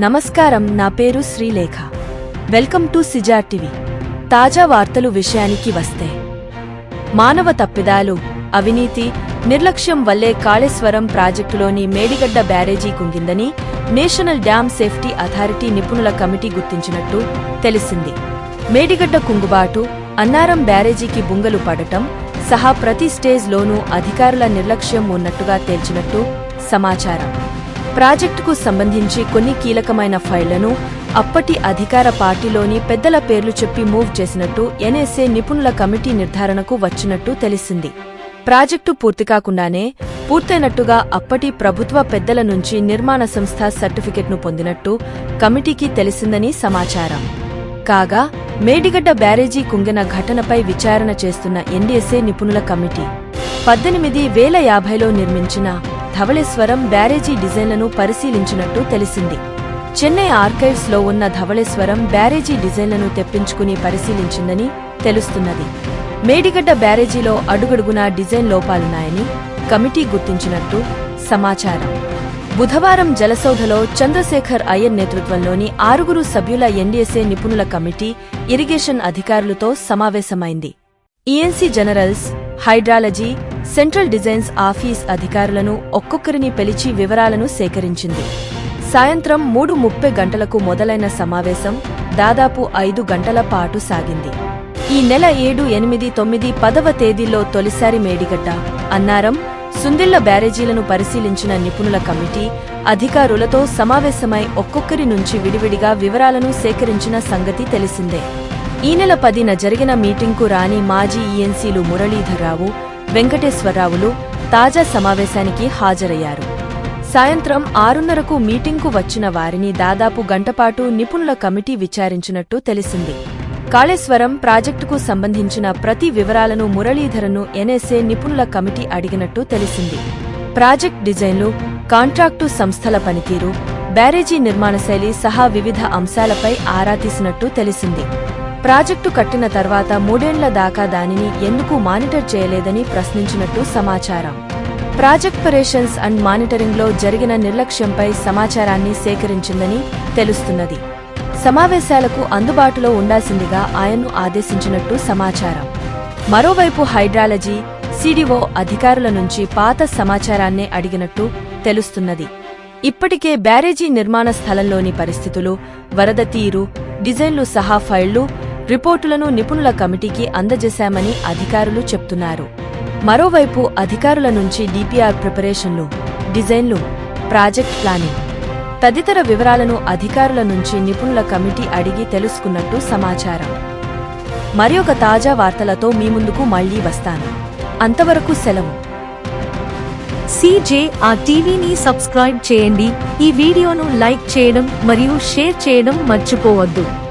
నమస్కారం నా పేరు శ్రీలేఖ. Welcome to సిజార్ TV. తాజా వార్తలు విషయానికి వస్తే. మానవ తప్పిదాలు అవినీతి నిర్లక్ష్యం వల్లే కాళేశ్వరం ప్రాజెక్టులోని మేడిగడ్డ బ్యారేజీ కుంగిందని నేషనల్ డ్యామ్ సేఫ్టీ అథారిటీ నిపుణుల కమిటీ గుర్తించినట్టు తెలిసింది. మేడిగడ్డ కుంగుబాటు అన్నారం బ్యారేజీకి బుంగలు పడటం సహా ప్రతి స్టేజ్లోనూ అధికారుల నిర్లక్ష్యం ఉన్నట్టుగా తేల్చినట్టు సమాచారం. ప్రాజెక్టుకు సంబంధించి కొన్ని కీలకమైన ఫైళ్ళను అప్పటి అధికార పార్టీలోని పెద్దల పేర్లు చెప్పి మూవ్ చేసినట్టు ఎన్ఎస్ఏ నిపుణుల కమిటీ నిర్ధారణకు వచ్చినట్టు తెలిసింది. ప్రాజెక్టు పూర్తి కాకుండానే పూర్తయినట్టుగా అప్పటి ప్రభుత్వ పెద్దల నుంచి నిర్మాణ సంస్థ సర్టిఫికెట్ను పొందినట్టు కమిటీకి తెలిసిందని సమాచారం. కాగా మేడిగడ్డ బ్యారేజీ కుంగిన ఘటనపై విచారణ చేస్తున్న ఎన్డీఎస్ఏ నిపుణుల కమిటీ పద్దెనిమిది వేల యాభైలో నిర్మించిన ధవళేశ్వరం బ్యారేజీ డిజైన్లను పరిశీలించినట్టు తెలిసింది. చెన్నై ఆర్కైవ్స్లో ఉన్న ధవళేశ్వరం బ్యారేజీ డిజైన్లను తెప్పించుకుని పరిశీలించిందని తెలుస్తున్నది. మేడిగడ్డ బ్యారేజీలో అడుగడుగునా డిజైన్ లోపాలున్నాయని కమిటీ గుర్తించినట్టు సమాచారం. బుధవారం జలసౌధలో చంద్రశేఖర్ అయ్యర్ నేతృత్వంలోని ఆరుగురు సభ్యుల ఎన్డీఎస్ఏ నిపుణుల కమిటీ ఇరిగేషన్ అధికారులతో సమావేశమైంది. ENC generals hydrology central designs office అధికారులను ఒక్కొక్కరిని పిలిచి వివరాలను సేకరించింది. సాయంత్రం మూడు ముప్పై గంటలకు మొదలైన సమావేశం దాదాపు ఐదు గంటల పాటు సాగింది. ఈ నెల ఏడు ఎనిమిది తొమ్మిది పదవ తేదీల్లో తొలిసారి మేడిగడ్డ అన్నారం సుందిళ్ళ బ్యారేజీలను పరిశీలించిన నిపుణుల కమిటీ అధికారులతో సమావేశమై ఒక్కొక్కరి నుంచి విడివిడిగా వివరాలను సేకరించిన సంగతి తెలిసిందే. ఈ నెల పదిన జరిగిన మీటింగ్కు రాని మాజీ ఈఎన్సీలు మురళీధర్రావు వెంకటేశ్వరరావులు తాజా సమావేశానికి హాజరయ్యారు. సాయంత్రం ఆరున్నరకు మీటింగ్కు వచ్చిన వారిని దాదాపు గంటపాటు నిపుణుల కమిటీ విచారించినట్టు తెలిసింది. కాళేశ్వరం ప్రాజెక్టుకు సంబంధించిన ప్రతి వివరాలను మురళీధరను ఎన్ఎస్ఏ నిపుణుల కమిటీ అడిగినట్టు తెలిసింది. ప్రాజెక్ట్ డిజైన్లు కాంట్రాక్టు సంస్థల పనితీరు బ్యారేజీ నిర్మాణ శైలి సహా వివిధ అంశాలపై ఆరా తీసినట్టు తెలిసింది. ప్రాజెక్టు కట్టిన తర్వాత మూడేండ్ల దాకా దానిని ఎందుకు మానిటర్ చేయలేదని ప్రశ్నించినట్టు సమాచారం. ప్రాజెక్ట్ పరేషన్స్ అండ్ మానిటరింగ్లో జరిగిన నిర్లక్ష్యంపై సమాచారాన్ని సేకరించిందని తెలుస్తున్నది. సమావేశాలకు అందుబాటులో ఉండాల్సిందిగా ఆయన్ను ఆదేశించినట్టు సమాచారం. మరోవైపు హైడ్రాలజీ సిడిఓ అధికారుల నుంచి పాత సమాచారాన్నే అడిగినట్టు తెలుస్తున్నది. ఇప్పటికే బ్యారేజీ నిర్మాణ స్థలంలోని పరిస్థితులు వరద తీరు డిజైన్లు సహా ఫైళ్ళు రిపోర్టులను నిపుణుల కమిటీకి అందజేశామని అధికారులు చెప్తున్నారు. మరోవైపు అధికారుల నుంచి డిపిఆర్ ప్రిపరేషన్లు డిజైన్లు ప్రాజెక్ట్ ప్లానింగ్ తదితర వివరాలను అధికారుల నుంచి నిపుణుల కమిటీ అడిగి తెలుసుకున్నట్టు సమాచారం. మరి ఒక తాజా వార్తలతో మీ ముందుకు మళ్ళీ వస్తాను. అంతవరకు సెలవు. సీజే ఆ టీవీని సబ్స్క్రైబ్ చేయండి. ఈ వీడియోను లైక్ చేయడం మరియు షేర్ చేయడం మర్చిపోవద్దు.